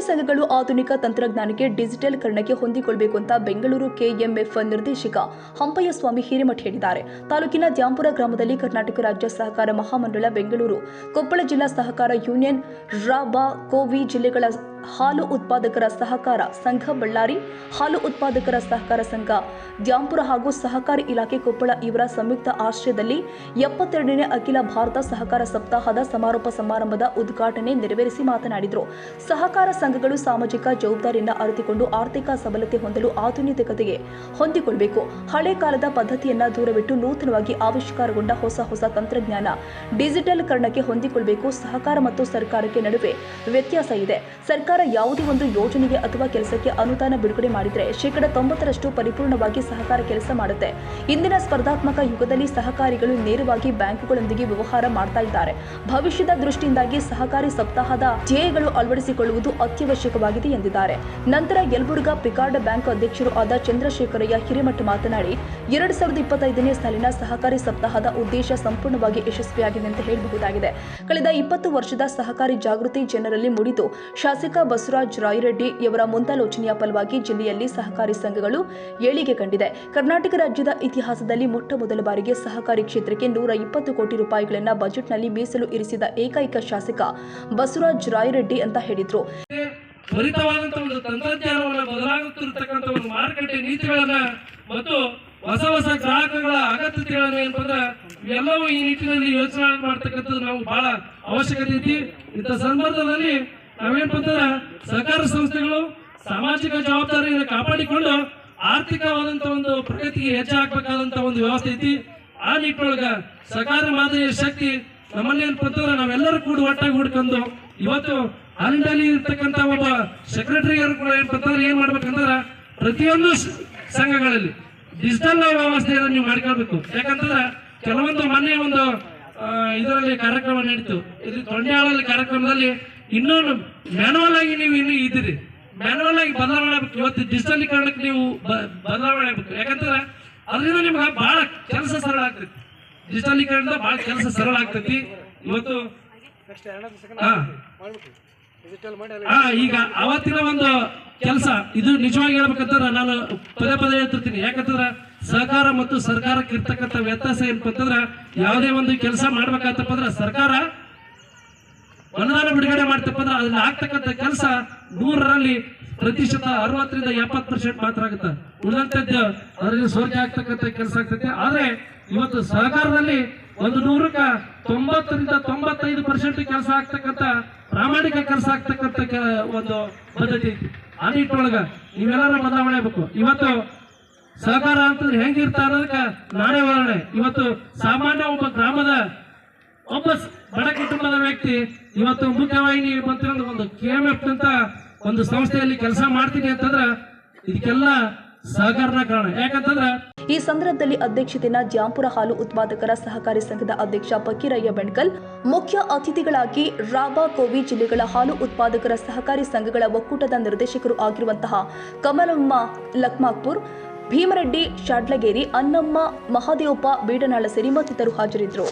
ಸಂಘಗಳು ಆಧುನಿಕ ತಂತ್ರಜ್ಞಾನಕ್ಕೆ ಡಿಜಿಟಲ್ ಕರಣಕ್ಕೆ ಹೊಂದಿಕೊಳ್ಳಬೇಕು ಅಂತ ಬೆಂಗಳೂರು ಕೆಎಂಎಫ್ ನಿರ್ದೇಶಕ ಹಂಪಯ್ಯ ಸ್ವಾಮಿ ಹಿರೇಮಠ ಹೇಳಿದ್ದಾರೆ. ತಾಲೂಕಿನ ದ್ಯಾಂಪುರ ಗ್ರಾಮದಲ್ಲಿ ಕರ್ನಾಟಕ ರಾಜ್ಯ ಸಹಕಾರ ಮಹಾಮಂಡಳ ಬೆಂಗಳೂರು ಕೊಪ್ಪಳ ಜಿಲ್ಲಾ ಸಹಕಾರ ಯೂನಿಯನ್, ರಾಬಾ, ಕೋವಿ ಜಿಲ್ಲೆಗಳ ಹಾಲು ಉತ್ಪಾದಕರ ಸಹಕಾರ ಸಂಘ ಬಳ್ಳಾರಿ, ಹಾಲು ಉತ್ಪಾದಕರ ಸಹಕಾರ ಸಂಘ ದ್ಯಾಂಪುರ ಹಾಗೂ ಸಹಕಾರಿ ಇಲಾಖೆ ಕೊಪ್ಪಳ ಇವರ ಸಂಯುಕ್ತ ಆಶ್ರಯದಲ್ಲಿ ಎಪ್ಪತ್ತೆರಡನೇ ಅಖಿಲ ಭಾರತ ಸಹಕಾರ ಸಪ್ತಾಹದ ಸಮಾರೋಪ ಸಮಾರಂಭದ ಉದ್ಘಾಟನೆ ನೆರವೇರಿಸಿ ಮಾತನಾಡಿದರು. ಸಹಕಾರ ಸಂಘಗಳು ಸಾಮಾಜಿಕ ಜವಾಬ್ದಾರಿಯನ್ನು ಅರಿತುಕೊಂಡು ಆರ್ಥಿಕ ಸಬಲತೆ ಹೊಂದಲು ಆಧುನಿಕತೆಗೆ ಹೊಂದಿಕೊಳ್ಳಬೇಕು ಹಳೆ ಕಾಲದ ಪದ್ಧತಿಯನ್ನು ದೂರವಿಟ್ಟು ನೂತನವಾಗಿ ಆವಿಷ್ಕಾರಗೊಂಡ ಹೊಸ ಹೊಸ ತಂತ್ರಜ್ಞಾನ ಡಿಜಿಟಲ್ ಕರಣಕ್ಕೆ ಹೊಂದಿಕೊಳ್ಳಬೇಕು ಸಹಕಾರ ಮತ್ತು ಸರ್ಕಾರಕ್ಕೆ ನಡುವೆ ವ್ಯತ್ಯಾಸ ಇದೆ. ಸರ್ಕಾರ ಯಾವುದೇ ಒಂದು ಯೋಜನೆಗೆ ಅಥವಾ ಕೆಲಸಕ್ಕೆ ಅನುದಾನ ಬಿಡುಗಡೆ ಮಾಡಿದರೆ ಶೇಕಡ ತೊಂಬತ್ತರಷ್ಟು ಪರಿಪೂರ್ಣವಾಗಿ ಸಹಕಾರ ಕೆಲಸ ಮಾಡುತ್ತೆ. ಇಂದಿನ ಸ್ಪರ್ಧಾತ್ಮಕ ಯುಗದಲ್ಲಿ ಸಹಕಾರಿಗಳು ನೇರವಾಗಿ ಬ್ಯಾಂಕುಗಳೊಂದಿಗೆ ವ್ಯವಹಾರ ಮಾಡ್ತಾ ಇದ್ದಾರೆ. ಭವಿಷ್ಯದ ದೃಷ್ಟಿಯಿಂದಾಗಿ ಸಹಕಾರಿ ಸಪ್ತಾಹದ ಧ್ಯೇಯಗಳು ಅಳವಡಿಸಿಕೊಳ್ಳುವುದು ಅತ್ಯವಶ್ಯಕವಾಗಿದೆ ಎಂದಿದ್ದಾರೆ. ನಂತರ ಯಲಬುರ್ಗಾ ಪಿಕಾರ್ಡ್ ಬ್ಯಾಂಕ್ ಅಧ್ಯಕ್ಷರು ಆದ ಚಂದ್ರಶೇಖರಯ್ಯ ಹಿರೇಮಠ ಮಾತನಾಡಿ, ಎರಡ್ ಸಾವಿರದ ಇಪ್ಪತ್ತೈದನೇ ಸಾಲಿನ ಸಹಕಾರಿ ಸಪ್ತಾಹದ ಉದ್ದೇಶ ಸಂಪೂರ್ಣವಾಗಿ ಯಶಸ್ವಿಯಾಗಿದೆ ಅಂತ ಹೇಳಬಹುದಾಗಿದೆ. ಕಳೆದ ಇಪ್ಪತ್ತು ವರ್ಷದ ಸಹಕಾರಿ ಜಾಗೃತಿ ಜನರಲ್ಲಿ ಮೂಡಿದ್ದು ಶಾಸಕ ಬಸವರಾಜ ರಾಯರೆಡ್ಡಿ ಇವರ ಮುಂದಾಲೋಚನೆಯ ಫಲವಾಗಿ ಜಿಲ್ಲೆಯಲ್ಲಿ ಸಹಕಾರಿ ಸಂಘಗಳು ಏಳಿಗೆ ಕಂಡಿದೆ. ಕರ್ನಾಟಕ ರಾಜ್ಯದ ಇತಿಹಾಸದಲ್ಲಿ ಮೊಟ್ಟ ಮೊದಲ ಬಾರಿಗೆ ಸಹಕಾರಿ ಕ್ಷೇತ್ರಕ್ಕೆ ನೂರ ಇಪ್ಪತ್ತು ಕೋಟಿ ರೂಪಾಯಿಗಳನ್ನು ಬಜೆಟ್ನಲ್ಲಿ ಮೀಸಲು ಇರಿಸಿದ ಏಕೈಕ ಶಾಸಕ ಬಸವರಾಜ ರಾಯರೆಡ್ಡಿ ಅಂತ ಹೇಳಿದ್ರು. ಹೊಸ ಹೊಸ ಗ್ರಾಹಕಗಳ ಅಗತ್ಯತೆಗಳನ್ನ ಏನಪ್ಪ ಇವೆಲ್ಲವೂ ಈ ನಿಟ್ಟಿನಲ್ಲಿ ಯೋಚನೆ ಮಾಡ್ತಕ್ಕಂಥದ್ದು ನಾವು ಬಹಳ ಅವಶ್ಯಕತೆ ಐತಿ. ಇಂಥ ಸಂದರ್ಭದಲ್ಲಿ ನಾವೇನಪ್ಪ ಅಂತಂದ್ರೆ ಸಹಕಾರ ಸಂಸ್ಥೆಗಳು ಸಾಮಾಜಿಕ ಜವಾಬ್ದಾರಿಯನ್ನು ಕಾಪಾಡಿಕೊಂಡು ಆರ್ಥಿಕವಾದಂತ ಒಂದು ಪ್ರಗತಿಗೆ ಹೆಜ್ಜೆ ಹಾಕ್ಬೇಕಾದಂತ ಒಂದು ವ್ಯವಸ್ಥೆ ಐತಿ. ಆ ನಿಟ್ಟಿನೊಳಗ ಸಹಕಾರ ಮಾದರಿಯ ಶಕ್ತಿ ನಮ್ಮಲ್ಲಿ ಏನಪ್ಪ ಅಂತಂದ್ರೆ ನಾವೆಲ್ಲರೂ ಕೂಡ ಒಟ್ಟಾಗಿ ಹುಡ್ಕೊಂಡು ಇವತ್ತು ಅಂಡಲ್ಲಿ ಇರ್ತಕ್ಕಂಥ ಒಬ್ಬ ಸೆಕ್ರೆಟರಿ ಕೂಡ ಏನಪ್ಪ ಅಂತಂದ್ರೆ ಏನ್ ಮಾಡ್ಬೇಕಂದ್ರೆ ಪ್ರತಿಯೊಂದು ಸಂಘಗಳಲ್ಲಿ ಡಿಜಿಟಲ್ ವ್ಯವಸ್ಥೆಯನ್ನು ನೀವು ಮಾಡ್ಕೊಳ್ಬೇಕು. ಯಾಕಂತಂದ್ರೆ ಕೆಲವೊಂದು ಮೊನ್ನೆ ಒಂದು ಇದರಲ್ಲಿ ಕಾರ್ಯಕ್ರಮ ನಡೀತು. ಇದು ತೊಂಡ್ಯಾಳಲ್ಲಿ ಕಾರ್ಯಕ್ರಮದಲ್ಲಿ ಇನ್ನೊಂದು ಮ್ಯಾನುವಲ್ ಆಗಿ ನೀವು ಇನ್ನು ಇದ್ದೀರಿ. ಮ್ಯಾನುವಲ್ ಆಗಿ ಬದಲಾವಣೆ ಆಗ್ಬೇಕು. ಇವತ್ತು ಡಿಜಿಟಲೀಕರಣಕ್ಕೆ ನೀವು ಬದಲಾವಣೆ ಆಗ್ಬೇಕು. ಯಾಕಂದ್ರೆ ಅದರಿಂದ ನಿಮ್ಗೆ ಬಹಳ ಕೆಲಸ ಸರಳ ಆಗ್ತೈತಿ. ಡಿಜಿಟಲೀಕರಣದ ಬಹಳ ಕೆಲಸ ಸರಳ ಆಗ್ತೈತಿ. ಇವತ್ತು ಹಾ. ಈಗ ಅವತ್ತಿನ ಒಂದು ಕೆಲಸ ಇದು ನಿಜವಾಗಿ ಹೇಳ್ಬೇಕಂತಂದ್ರೆ ನಾನು ಪದೇ ಪದೇ ಹೇಳ್ತಿರ್ತೀನಿ. ಯಾಕಂತಂದ್ರೆ ಸಹಕಾರ ಮತ್ತು ಸರ್ಕಾರಕ್ಕೆ ಇರ್ತಕ್ಕಂಥ ವ್ಯತ್ಯಾಸ ಏನಪ್ಪ ಅಂತಂದ್ರೆ ಯಾವುದೇ ಒಂದು ಕೆಲಸ ಮಾಡ್ಬೇಕಂತಪ್ಪ ಅಂದ್ರೆ ಸರ್ಕಾರ ಅನುದಾನ ಬಿಡುಗಡೆ ಮಾಡ್ತಪ್ಪ ಅಂದ್ರೆ ಅದ್ರಲ್ಲಿ ಆಗ್ತಕ್ಕಂಥ ಕೆಲಸ ನೂರರಲ್ಲಿ ಪ್ರತಿಶತ ಅರವತ್ತರಿಂದ ಎಪ್ಪತ್ತು ಪರ್ಸೆಂಟ್ ಮಾತ್ರ ಆಗುತ್ತೆ. ಉಳಿದಂತದ್ದು ಅದರಲ್ಲಿ ಸೋರಿಕೆ ಆಗ್ತಕ್ಕಂಥ ಕೆಲಸ ಆಗ್ತೈತೆ. ಆದ್ರೆ ಇವತ್ತು ಸಹಕಾರದಲ್ಲಿ ಒಂದು ನೂರಕ್ಕ ತೊಂಬತ್ತರಿಂದ ತೊಂಬತ್ತೈದು ಪರ್ಸೆಂಟ್ ಕೆಲಸ ಆಗ್ತಕ್ಕಂಥ ಪ್ರಾಮಾಣಿಕ ಕೆಲಸ ಆಗ್ತಕ್ಕಂಥ ಒಂದು ಪದ್ಧತಿ ಆ ನಿಟ್ಟಿನೊಳಗ ನೀವೆಲ್ಲರೂ ಬದಲಾವಣೆ ಆಗಬೇಕು. ಇವತ್ತು ಸಹಕಾರ ಅಂತಂದ್ರೆ ಹೆಂಗಿರ್ತಾ ಅದಕ್ಕೆ ನಾನೇ ಉದಾಹರಣೆ ಇವತ್ತು ಸಾಮಾನ್ಯ ಒಬ್ಬ ಗ್ರಾಮದ ಒಬ್ಬ ಬಡ ಕುಟುಂಬದ ವ್ಯಕ್ತಿ, ಇವತ್ತು ಮುಖ್ಯವಾಹಿನಿ ಬಂತಿರೋದು ಒಂದು ಕೆ ಎಂ ಎಫ್ ಅಂತ ಒಂದು ಸಂಸ್ಥೆಯಲ್ಲಿ ಕೆಲಸ ಮಾಡ್ತೀನಿ ಅಂತಂದ್ರ ಇದಕ್ಕೆಲ್ಲ ಸಹಕಾರನ ಕಾರಣ. ಯಾಕಂತಂದ್ರ ಈ ಸಂದರ್ಭದಲ್ಲಿ ಅಧ್ಯಕ್ಷತೆಯನ್ನ ಜಾಂಪುರ ಹಾಲು ಉತ್ಪಾದಕರ ಸಹಕಾರಿ ಸಂಘದ ಅಧ್ಯಕ್ಷ ಫಕೀರಯ್ಯ ಬೆಣ್ಕಲ್, ಮುಖ್ಯ ಅತಿಥಿಗಳಾಗಿ ರಾಬಾ ಕೋವಿ ಜಿಲ್ಲೆಗಳ ಹಾಲು ಉತ್ಪಾದಕರ ಸಹಕಾರಿ ಸಂಘಗಳ ಒಕ್ಕೂಟದ ನಿರ್ದೇಶಕರು ಆಗಿರುವಂತಹ ಕಮಲಮ್ಮ ಲಕ್ಮಾಕ್ಪುರ್, ಭೀಮರೆಡ್ಡಿ, ಶಾಡ್ಲಗೇರಿ, ಅನ್ನಮ್ಮ, ಮಹಾದೇವಪ್ಪ ಬೀಡನಾಳ ಸೇರಿ ಮತ್ತಿತರರು ಹಾಜರಿದ್ದರು.